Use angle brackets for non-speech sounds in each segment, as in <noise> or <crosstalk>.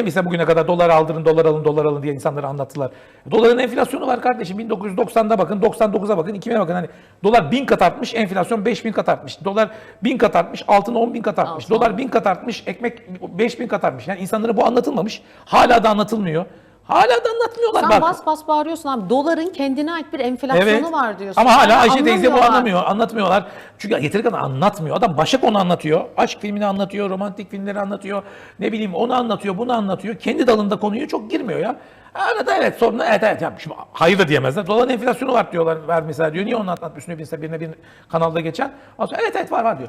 Niye mesela bugüne kadar dolar aldırın, dolar alın, dolar alın diye insanlara anlattılar. Doların enflasyonu var kardeşim. 1990'da bakın, 99'a bakın, 2000'e bakın. Hani dolar 1000 kat artmış, enflasyon 5000 kat artmış. Dolar 1000 kat artmış, altın 10 bin kat artmış. Altın dolar 1000 kat artmış, ekmek 5000 kat artmış. Yani insanlara bu anlatılmamış. Hala da anlatılmıyor. Hala da anlatmıyorlar. Sen Bak, bas bas bağırıyorsun abi. Doların kendine ait bir enflasyonu var diyorsun. Ama hala Yani Ayşe teyze bu anlamıyor, anlatmıyorlar. Çünkü yeteri kadar anlatmıyor. Adam Başak onu anlatıyor. Aşk filmini anlatıyor, romantik filmleri anlatıyor. Ne bileyim onu anlatıyor, bunu anlatıyor. Kendi dalında konuyu çok girmiyor ya. Arada evet sonra evet evet. Ya şimdi hayır da diyemezler. Doların enflasyonu var diyorlar. Ver mesela diyor. Niye onu anlatmıyorsun? Birine, birine bir kanalda geçen. Sonra, evet evet var var diyor.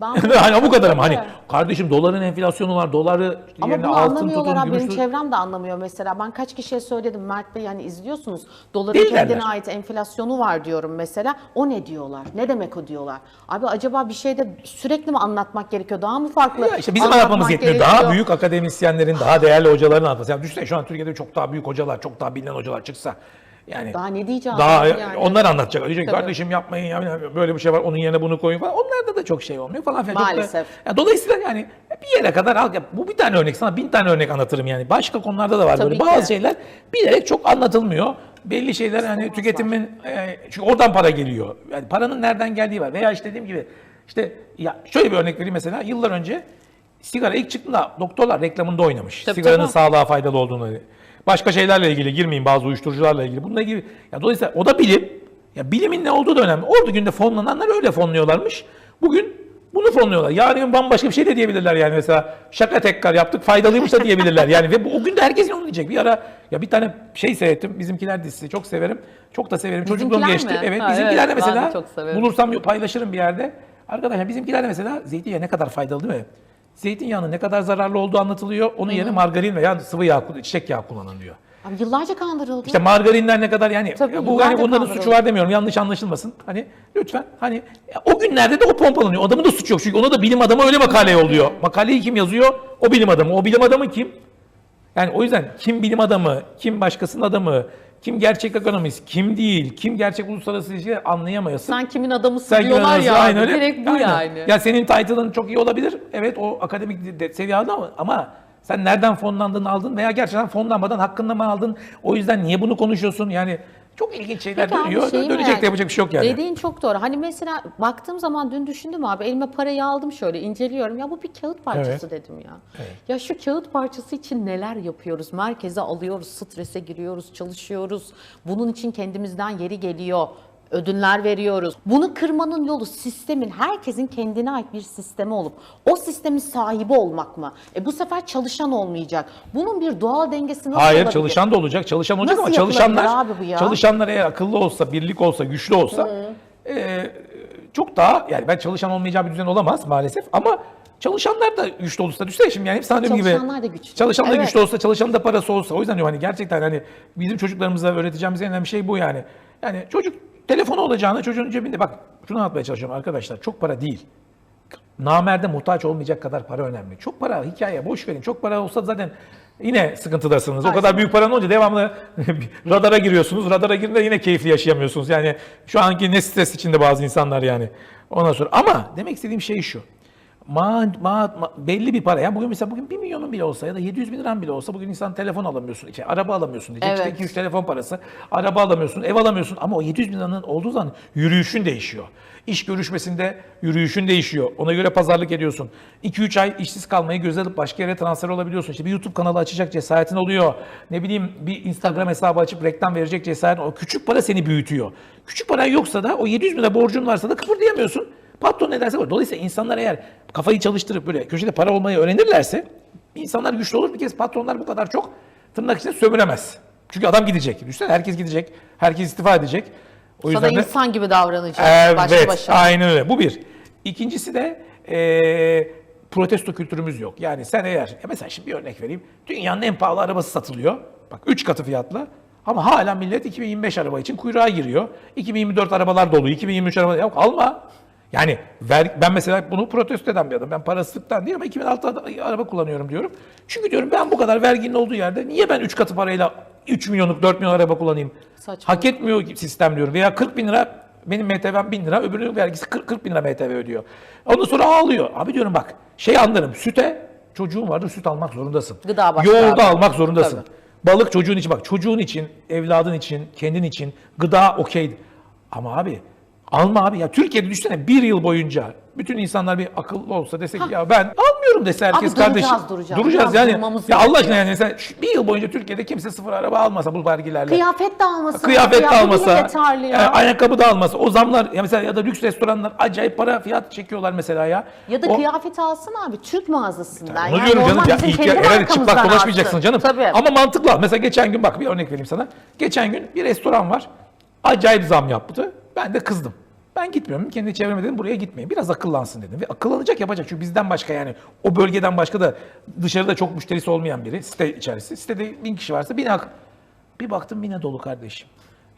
Ben <laughs> hani bu kadar ama hani kardeşim doların enflasyonu var. Doları işte Ama yerine bunu altın anlamıyorlar tutun, abi. Benim tutun. çevrem de anlamıyor mesela. Ben kaç kişiye söyledim Mert Bey yani izliyorsunuz. Doların Değil kendine derler. ait enflasyonu var diyorum mesela. O ne diyorlar? Ne demek o diyorlar? Abi acaba bir şeyde sürekli mi anlatmak gerekiyor? Daha mı farklı? Ya işte bizim anlatmamız yetmiyor. gerekiyor? Daha büyük akademisyenlerin, daha değerli hocaların anlatması. Yani düşünsene şu an Türkiye'de çok daha büyük hocalar, çok daha bilinen hocalar çıksa. Yani Daha ne diyeceğim? daha yani? onlar anlatacak. Diyecek Tabii. kardeşim yapmayın ya böyle bir şey var onun yerine bunu koyun falan. Onlarda da çok şey olmuyor falan filan. Çok da- Maalesef. Ya dolayısıyla yani bir yere kadar al. Bu bir tane örnek sana bin tane örnek anlatırım yani. Başka konularda da var Tabii böyle. ki. Bazı şeyler bilerek çok anlatılmıyor. Belli şeyler hani tüketimin e, çünkü oradan para geliyor. Yani paranın nereden geldiği var. Veya işte dediğim gibi işte ya şöyle bir örnek vereyim mesela yıllar önce sigara ilk çıktığında doktorlar reklamında oynamış. Tabii, Sigaranın tabii. sağlığa faydalı olduğunu. Başka şeylerle ilgili girmeyin bazı uyuşturucularla ilgili. Bununla ilgili. Ya dolayısıyla o da bilim. Ya bilimin ne olduğu da önemli. Orada günde fonlananlar öyle fonluyorlarmış. Bugün bunu fonluyorlar. Yarın bambaşka bir şey de diyebilirler yani mesela şaka tekrar yaptık faydalıymış da diyebilirler yani ve bu, o gün de herkes onu diyecek. Bir ara ya bir tane şey seyrettim bizimkiler dizisi çok severim. Çok da severim. Çocukluğum geçti. mi? Evet Ha, bizimkiler evet, de mesela bulursam paylaşırım bir yerde. Arkadaşlar bizimkiler de mesela zeytinyağı ne kadar faydalı değil mi? Zeytinyağının ne kadar zararlı olduğu anlatılıyor. Onun yerine margarin veya sıvı yağ, çiçek yağı kullanın diyor. Abi yıllarca kandırıldı. İşte margarinler ne kadar yani Tabii, bu hani kandırıldı. suçu var demiyorum yanlış anlaşılmasın. Hani lütfen hani o günlerde de o pompalanıyor. Adamın da suçu yok çünkü ona da bilim adamı öyle makale yolluyor. Makaleyi kim yazıyor? O bilim adamı. O bilim adamı kim? Yani o yüzden kim bilim adamı, kim başkasının adamı, kim gerçek ekonomist, kim değil, kim gerçek uluslararası ilişkileri anlayamayasın. Sen kimin adamısın Sen diyorlar ya. Aynen öyle. Direkt bu Aynen. yani. Ya senin title'ın çok iyi olabilir. Evet o akademik de- seviyede ama, ama sen nereden fonlandığını aldın veya gerçekten fonlanmadan hakkında mı aldın? O yüzden niye bunu konuşuyorsun? Yani çok ilginç şeyler Peki abi, dönüyor. şeyi Dönecek merak- de yapacak bir şey yok yani. Dediğin çok doğru. Hani mesela baktığım zaman dün düşündüm abi elime parayı aldım şöyle inceliyorum. Ya bu bir kağıt parçası dedim ya. Ya şu kağıt parçası için neler yapıyoruz? Merkeze alıyoruz, strese giriyoruz, çalışıyoruz. Bunun için kendimizden yeri geliyor. Ödünler veriyoruz. Bunu kırmanın yolu sistemin, herkesin kendine ait bir sistemi olup o sistemin sahibi olmak mı? E bu sefer çalışan olmayacak. Bunun bir doğal dengesi nasıl Hayır olabilir? çalışan da olacak, çalışan olacak Nasıl ama çalışanlar abi bu ya? çalışanlar eğer akıllı olsa, birlik olsa, güçlü olsa e, çok daha yani ben çalışan olmayacağı bir düzen olamaz maalesef ama çalışanlar da güçlü olursa düşünsene şimdi yani hep sana gibi Çalışanlar da güçlü. çalışan da Evet. güçlü olsa, çalışanın da parası olsa o yüzden diyorum hani gerçekten hani bizim çocuklarımıza öğreteceğimiz en önemli şey bu yani. Yani çocuk telefonu olacağına çocuğun cebinde bak şunu anlatmaya çalışıyorum arkadaşlar çok para değil namerde muhtaç olmayacak kadar para önemli. Çok para hikaye boş verin. Çok para olsa zaten yine sıkıntıdasınız. O kadar büyük paran olunca devamlı <laughs> radara giriyorsunuz. Radara girince yine keyifli yaşayamıyorsunuz. Yani şu anki ne stres içinde bazı insanlar yani. Ondan sonra ama demek istediğim şey şu. Ma, ma, ma- belli bir para. Yani bugün mesela bugün 1 milyonun bile olsa ya da 700 bin liran bile olsa bugün insan telefon alamıyorsun. Şey, araba alamıyorsun diyecek. Evet. İşte 2-3 telefon parası. Araba alamıyorsun, ev alamıyorsun. Ama o 700 bin liranın olduğu zaman yürüyüşün değişiyor. İş görüşmesinde yürüyüşün değişiyor. Ona göre pazarlık ediyorsun. 2-3 ay işsiz kalmayı göze alıp başka yere transfer olabiliyorsun. İşte bir YouTube kanalı açacak cesaretin oluyor. Ne bileyim bir Instagram hesabı açıp reklam verecek cesaretin. O küçük para seni büyütüyor. Küçük paran yoksa da o 700 bin lira borcun varsa da kıpırdayamıyorsun. Patron ne derse var. Dolayısıyla insanlar eğer kafayı çalıştırıp böyle köşede para olmayı öğrenirlerse insanlar güçlü olur. Bir kez patronlar bu kadar çok tırnak içinde sömüremez. Çünkü adam gidecek. Düşünsene herkes gidecek. Herkes istifa edecek. O Sana yüzden de insan gibi davranacak. Evet, başına. aynen öyle. Bu bir. İkincisi de eee, protesto kültürümüz yok. Yani sen eğer, ya mesela şimdi bir örnek vereyim. Dünyanın en pahalı arabası satılıyor. Bak 3 katı fiyatla. Ama hala millet 2025 araba için kuyruğa giriyor. 2024 arabalar dolu, 2023 arabalar yok alma. Yani ver, ben mesela bunu protesto eden bir adam. Ben parasızlıktan değil ama 2006 ada- araba kullanıyorum diyorum. Çünkü diyorum ben bu kadar verginin olduğu yerde niye ben 3 katı parayla 3 milyonluk 4 milyon araba kullanayım? Saçma. Hak etmiyor sistem diyorum. Veya 40 bin lira benim MTV'm 1000 lira, öbürünün vergisi 40, 40 bin lira MTV ödüyor. Ondan sonra ağlıyor. Abi diyorum bak şey anlarım süte çocuğun vardır süt almak zorundasın. Gıda başta Yoğurdu abi. almak zorundasın. Tabii. Balık çocuğun için bak çocuğun için, evladın için, kendin için gıda okey. Ama abi alma abi ya Türkiye'de düşünsene bir yıl boyunca bütün insanlar bir akıllı olsa dese ki ya ben almıyorum dese herkes duracağız, kardeşim. duracağız. Duracağız yani. Ya Allah aşkına yani şu bir yıl boyunca Türkiye'de kimse sıfır araba almasa bu vergilerle. Kıyafet de almasın. Kıyafet abi de almasa, yeterli ya. e, ayakkabı da almasa, o zamlar ya mesela ya da lüks restoranlar acayip para fiyat çekiyorlar mesela ya. Ya da O- kıyafet alsın abi Türk mağazasından. Onu yani diyorum canım. Ya, ihtiya- kendi herhalde çıplak dolaşmayacaksın canım. Tabii. Ama mantıklı. Mesela geçen gün bak bir örnek vereyim sana. Geçen gün bir restoran var. Acayip zam yaptı. Ben de kızdım. Ben gitmiyorum. Kendi çevreme dedim buraya gitmeyin. Biraz akıllansın dedim. Ve akıllanacak yapacak. Çünkü bizden başka yani o bölgeden başka da dışarıda çok müşterisi olmayan biri. Site içerisi. Sitede bin kişi varsa bin ak. Bir baktım yine dolu kardeşim.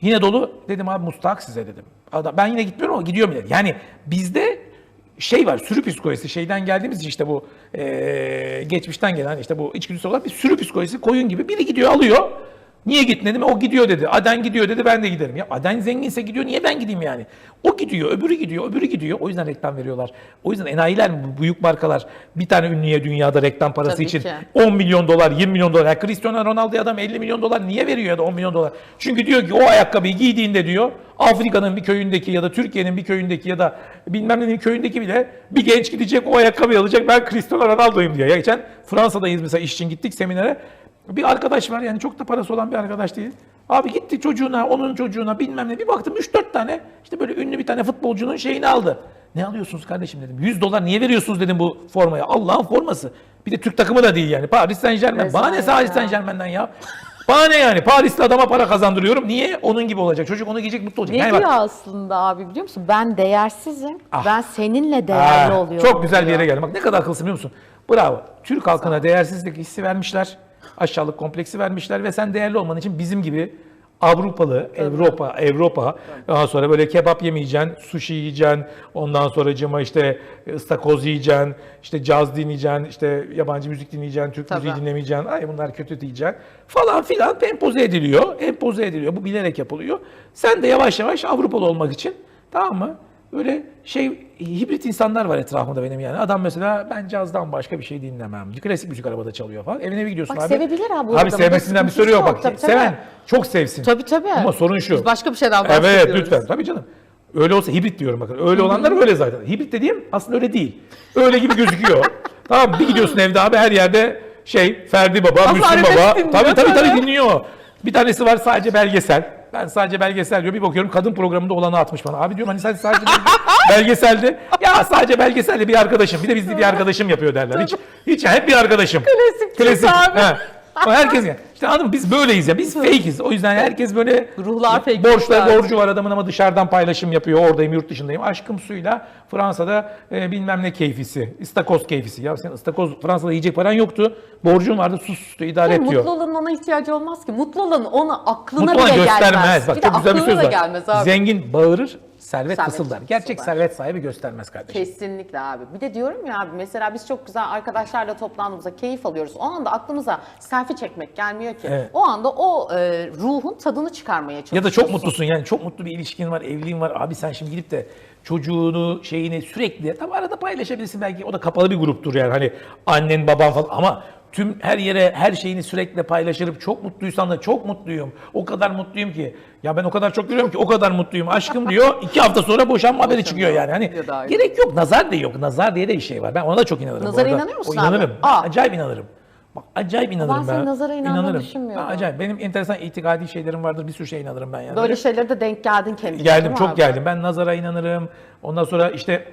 Yine dolu. Dedim abi mustak size dedim. Adam, ben yine gitmiyorum ama gidiyorum yine. Yani bizde şey var sürü psikolojisi şeyden geldiğimiz işte bu eee, geçmişten gelen işte bu içgüdüsü olarak bir sürü psikolojisi koyun gibi biri gidiyor alıyor. Niye gittin dedim o gidiyor dedi. Aden gidiyor dedi ben de giderim. Ya Aden zenginse gidiyor niye ben gideyim yani? O gidiyor öbürü gidiyor öbürü gidiyor. O yüzden reklam veriyorlar. O yüzden enayiler büyük markalar bir tane ünlüye dünyada reklam parası Tabii için ki. 10 milyon dolar 20 milyon dolar. Ya Cristiano Ronaldo'ya adam 50 milyon dolar niye veriyor ya da 10 milyon dolar? Çünkü diyor ki o ayakkabıyı giydiğinde diyor Afrika'nın bir köyündeki ya da Türkiye'nin bir köyündeki ya da bilmem nenin köyündeki bile bir genç gidecek o ayakkabıyı alacak ben Cristiano Ronaldo'yum diyor. Ya geçen Fransa'dayız mesela iş için gittik seminere. Bir arkadaş var yani çok da parası olan bir arkadaş değil. Abi gitti çocuğuna, onun çocuğuna bilmem ne. Bir baktım 3-4 tane işte böyle ünlü bir tane futbolcunun şeyini aldı. Ne alıyorsunuz kardeşim dedim. 100 dolar niye veriyorsunuz dedim bu formaya. Allah'ın forması. Bir de Türk takımı da değil yani. Paris Saint Germain. Bana ne Paris ya. Saint Germain'den ya? Bana ne yani? Parisli adama para kazandırıyorum. Niye? Onun gibi olacak. Çocuk onu giyecek mutlu olacak. Ne Yani diyor bak, aslında abi biliyor musun? Ben değersizim. Ah. Ben seninle değerli Ha, oluyorum. Çok güzel bir yere geldim. Bak ne kadar akıllısın biliyor musun? Bravo. Türk halkına değersizlik hissi vermişler. Aşağılık kompleksi vermişler ve sen değerli olman için bizim gibi Avrupalı, Avrupa, Avrupa. Ondan sonra böyle kebap yemeyeceksin, sushi yiyeceksin. Ondan sonra cıma işte ıstakoz yiyeceksin, işte caz dinleyeceksin, işte yabancı müzik dinleyeceksin, Türk müziği Tabii. dinlemeyeceksin. Ay bunlar kötü diyeceksin. Falan filan empoze ediliyor. Empoze ediliyor. Bu bilerek yapılıyor. Sen de yavaş yavaş Avrupalı olmak için tamam mı? Böyle şey hibrit insanlar var etrafımda benim yani. Adam mesela ben cazdan başka bir şey dinlemem. Klasik müzik arabada çalıyor falan. Evine bir gidiyorsun Bak abi. sevebilir abi bu Abi adamı. sevmesinden bir soru yok bak. Tabii, tabii. Seven çok sevsin. Tabii tabii. Ama sorun şu. Biz başka bir şeyden Evet bahsediyoruz. lütfen. Tabii canım. Öyle olsa hibrit diyorum bakın. Öyle olanlar öyle zaten. Hibrit dediğim aslında öyle değil. Öyle gibi gözüküyor. <laughs> tamam? Bir gidiyorsun evde abi her yerde şey Ferdi Baba, Müslüm Baba. tabii tabii tabii. dinliyor. Bir tanesi var sadece belgesel. Ben sadece belgesel diyor. Bir bakıyorum kadın programında olanı atmış bana. Abi diyorum hani sen sadece belge- <laughs> belgeselde. Ya sadece belgeselde bir arkadaşım. Bir de bizde bir arkadaşım yapıyor derler. Hiç, hiç hep bir arkadaşım. Klasik Klasik. abi. He. Ama herkes ya. İşte anladın mı? Biz böyleyiz ya. Biz fake'iz. O yüzden herkes böyle Ruhlar fake borçlar borcu var adamın ama dışarıdan paylaşım yapıyor. Oradayım, yurt dışındayım. Aşkım suyla Fransa'da e, bilmem ne keyfisi. İstakoz keyfisi. Ya sen ıstakoz Fransa'da yiyecek paran yoktu. Borcun vardı. Sus diyor, idare et diyor. Mutlu olanın ona ihtiyacı olmaz ki. Mutlu olan ona aklına Mutlu olan bile göstermez. gelmez. Bak bir de çok güzel bir aklına söz da var. gelmez abi. Zengin bağırır, servet, Servet. Gerçek fısıldar. servet sahibi göstermez kardeşim. Kesinlikle abi. Bir de diyorum ya abi mesela biz çok güzel arkadaşlarla toplandığımızda keyif alıyoruz. O anda aklımıza selfie çekmek gelmiyor ki. Evet. O anda o e, ruhun tadını çıkarmaya Ya çalışıyorsun. da çok mutlusun yani çok mutlu bir ilişkin var, evliliğin var. Abi sen şimdi gidip de çocuğunu, şeyini sürekli tabi arada paylaşabilirsin belki o da kapalı bir gruptur yani hani annen baban falan ama tüm her yere her şeyini sürekli paylaşırıp çok mutluysan da çok mutluyum. O kadar mutluyum ki ya ben o kadar çok görüyorum ki o kadar mutluyum aşkım diyor. iki hafta sonra boşanma haberi çıkıyor yani. Hani Ya gerek yok nazar da yok. Nazar diye de bir şey var. Ben ona da çok inanırım. Nazara inanıyor musun o, inanırım. abi? Ben Aa. acayip inanırım. Bak acayip inanırım ben. senin nazara İnanırım. düşünmüyorum. Ben acayip. Benim enteresan itikadi şeylerim vardır. Bir sürü şeye inanırım ben yani. Böyle şeylere de denk geldin kendine. Geldim çok abi? geldim. Ben nazara inanırım. Ondan sonra işte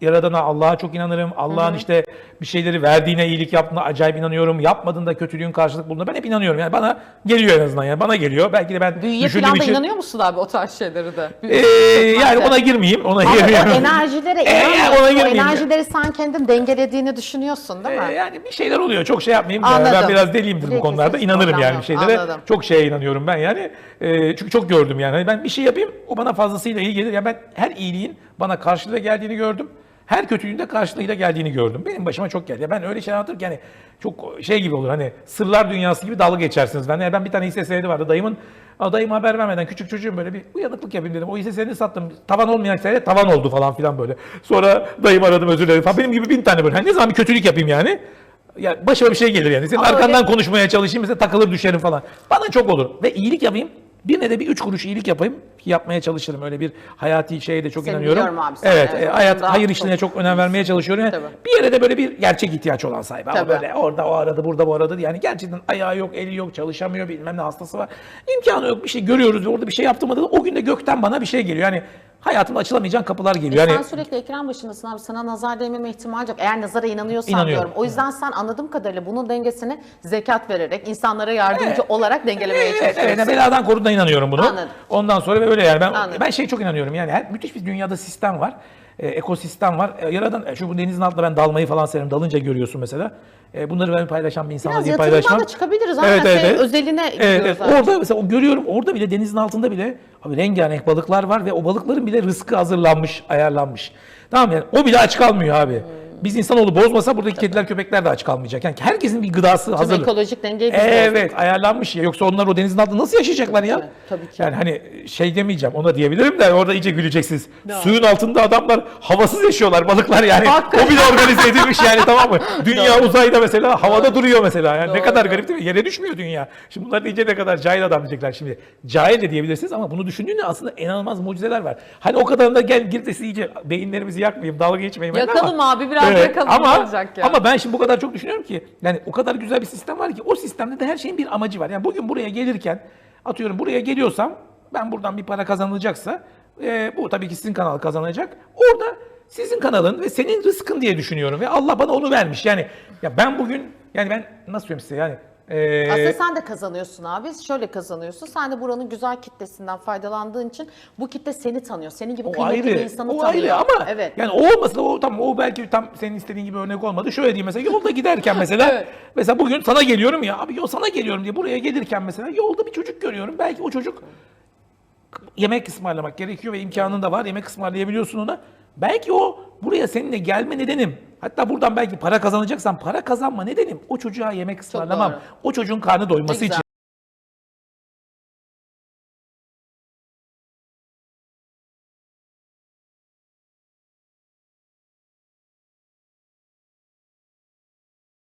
Yaradan'a Allah'a çok inanırım. Allah'ın işte bir şeyleri verdiğine, iyilik yaptığına acayip inanıyorum. Yapmadığında kötülüğün karşılık bulduğuna ben hep inanıyorum. Yani bana geliyor en azından yani. Bana geliyor. Belki de ben Büyüye düşündüğüm için... inanıyor musun abi o tarz şeylere de? Ee, yani ona girmeyeyim. Ona Ama girmeyeyim. enerjilere <laughs> Ee, inanmıyorsun. ona girmeyeyim. enerjileri sen kendin dengelediğini düşünüyorsun değil mi? Ee, yani bir şeyler oluyor. Çok şey yapmayayım. Anladım. Ben biraz deliyimdir bu Peki, konularda. İnanırım yani bir şeylere. Anladım. Çok şeye inanıyorum ben yani. Ee, çünkü çok gördüm yani. Hani ben bir şey yapayım o bana fazlasıyla iyi gelir. Yani ben her iyiliğin bana karşılığıyla geldiğini gördüm. Her kötülüğün de karşılığıyla geldiğini gördüm. Benim başıma çok geldi. Ben öyle şeyler anlatırken yani çok şey gibi olur hani sırlar dünyası gibi dalga geçersiniz. Ben, yani ben bir tane hisse senedi vardı. Dayımın dayım haber vermeden küçük çocuğum böyle bir uyanıklık yapayım dedim. O hisse senedi sattım. Tavan olmayan hisse tavan oldu falan filan böyle. Sonra dayım aradım özür dilerim falan. Benim gibi bin tane böyle. Hani ne zaman bir kötülük yapayım yani. ya başıma bir şey gelir yani. Senin Ama arkandan öyle- konuşmaya çalışayım mesela takılır düşerim falan. Bana çok olur. Ve iyilik yapayım. Birine de bir üç kuruş iyilik yapayım. Yapmaya çalışırım. Öyle bir hayati şeye de çok Seni inanıyorum. abi sen, evet, evet. e, hayat hayır işlerine çok önem vermeye çalışıyorum. Yani bir yere de böyle bir gerçek ihtiyaç olan sahibi. Ama Tabii. böyle orada o aradı, burada bu aradı. Yani gerçekten ayağı yok, eli yok, çalışamıyor, bilmem ne hastası var. İmkanı yok bir şey görüyoruz ve orada bir şey yaptırmadı. O gün de gökten bana bir şey geliyor. Yani hayatımda açılamayacak kapılar geliyor. Sen Yani sürekli ekran başındasın abi. Sana nazar değmeme ihtimali yok. Eğer nazara inanıyorsan İnanıyorum. diyorum. O yüzden sen anladığım kadarıyla bunun dengesini zekat vererek, insanlara yardımcı olarak dengelemeye Evet, çalışıyorsun. evet, beladan koruduğuna inanıyorum bunu. Anladım. Ondan sonra ve öyle yani ben Anladım. ben şeye çok inanıyorum. Yani her müthiş bir dünyada sistem var. E, ekosistem var. E, yaradan e, şu bu denizin altında ben dalmayı falan severim. Dalınca görüyorsun mesela. E, bunları ben paylaşan bir insanla Biraz diye paylaşmam. da çıkabiliriz. Aynen şey, özeline Evet, gidiyoruz evet. zaten. Orada mesela o görüyorum orada bile denizin altında bile abi rengarenk balıklar var ve o balıkların bile rızkı hazırlanmış, ayarlanmış. Tamam yani o bile aç kalmıyor abi. Hmm. Biz insanoğlu bozmasa buradaki kediler köpekler de aç kalmayacak. Yani herkesin bir gıdası hazır. ekolojik dengeyi biz Evet ayarlanmış ya. Yoksa onlar o denizin altında nasıl yaşayacaklar ya? Tabii, tabii ki. Yani hani şey demeyeceğim ona diyebilirim de orada iyice güleceksiniz. Suyun altında adamlar havasız yaşıyorlar balıklar yani. Hakikaten. o bile organize edilmiş yani tamam mı? <laughs> Dünya uzayda mesela havada duruyor mesela. Yani ne Doğru, kadar doğru. garip değil mi? Yere düşmüyor dünya. Şimdi bunlar iyice ne kadar cahil adam diyecekler şimdi. Cahil de diyebilirsiniz ama bunu düşündüğünde aslında inanılmaz mucizeler var. Hani o kadar da gel gir de siz iyice beyinlerimizi yakmayayım, dalga geçmeyin. benimle Yakalım abi, biraz yakalım, ama, olacak ya? Ama ben şimdi bu kadar çok düşünüyorum ki yani o kadar güzel bir sistem var ki o sistemde de her şeyin bir amacı var. Yani bugün buraya gelirken atıyorum buraya geliyorsam ben buradan bir para kazanılacaksa e, bu tabii ki sizin kanal kazanacak. Orada sizin kanalın ve senin rızkın diye düşünüyorum ve Allah bana onu vermiş. Yani ya ben bugün yani ben nasıl söyleyeyim size yani e, Aslında sen de kazanıyorsun abi. Şöyle kazanıyorsun. Sen de buranın güzel kitlesinden faydalandığın için bu kitle seni tanıyor. Senin gibi o kıymetli bir ayrı. insanı O tanıyor. ayrı ama evet. yani o olmasın o tam o belki tam senin istediğin gibi örnek olmadı. Şöyle diyeyim mesela yolda giderken <laughs> mesela Evet. mesela bugün sana geliyorum ya abi yol sana geliyorum diye buraya gelirken mesela yolda bir çocuk görüyorum. Belki o çocuk yemek ısmarlamak gerekiyor ve imkanın da var. Yemek ısmarlayabiliyorsun ona. Belki o buraya seninle gelme nedenim. Hatta buradan belki para kazanacaksan para kazanma nedenim. O çocuğa yemek ısmarlamam. doğru. O çocuğun karnı doyması Ne için.